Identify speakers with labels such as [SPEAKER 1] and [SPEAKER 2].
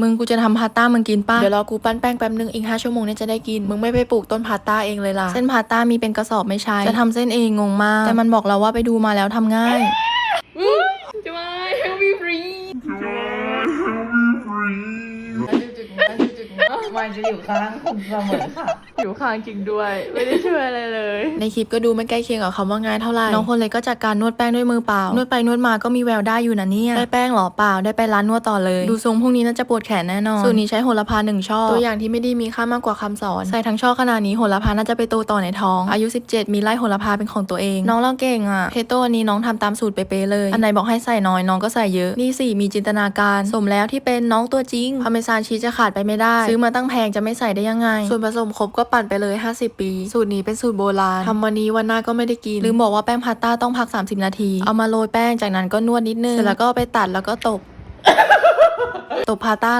[SPEAKER 1] มึงกูจะทำพาสต้ามึงกินป้าเดี๋ยวรอกูปั้นแป้งแป๊บนึงอีกห้าชั่วโมงเนี่ยจะได้กิน มึงไม่ไปปลูกต้นพาสต้าเองเลยล่ะ เส้นพาสต้ามีเป็นกระสอบไม่ใช่ จะทำเส้นเองงงมาก แต่มันบอกเราว่าไปดูมาแล้วทำง่าย
[SPEAKER 2] จะมา help me free
[SPEAKER 3] มันจะอยู่ข้างคุณเสมอค่ะ
[SPEAKER 2] อยู่ข้างจริงด้วย ไม่ได้ช่วยอะไรเลย
[SPEAKER 1] ในคลิปก็ดูไม่ใกล้เคียงกับคำว่าง่ายเท่าไหร่ น้องคนเล็กก็จัดการนวดแป้งด้วยมือเปล่า นวดไปนวดมาก็มีแววได้อยู่นะเนี่ย ได้แป้งเหรอเปล่า ได้ไปร้านนวดต่อเลย ดูทรงพวกนี้น่าจะปวดแขนแน่นอนส่วนนี้ใช้โหระพาหนึ่งช่อ ตัวอย่างที่ไม่ได้มีค่ามากกว่าคำสอน ใส่ทั้งช่อขนาดนี้โหระพาน่าจะไปโตต่อในท้อง อายุ 17 มีไร่โหระพาเป็นของตัวเอง น้องเราเก่งอะ เพโตอันนี้น้องทำตามสูตรเป๊ะๆเลย อันไหนบอกให้ใส่น้อยน้องก็ใส่เยอะ นี่สิมีจินตนาการ สมแล้วที่เป็นน้องตัวจริงพาเมซานชีสจะขาดไปไม่ได้ ซื้อมาตั้งแพงจะไม่ใส่ได้ยังไง ส่วนผสมครบก็ปั่นไปเลย 50 ปี สูตรนี้เป็นสูตรโบราณทำวันนี้วันหน้าก็ไม่ได้กินลืมบอกว่าแป้งพาสต้าต้องพัก 30 นาที เอามาโรยแป้งจากนั้นก็นวดนิดนึงเสร็จแล้วก็เอาไปตัดแล้วก็ตบตบพาสต้า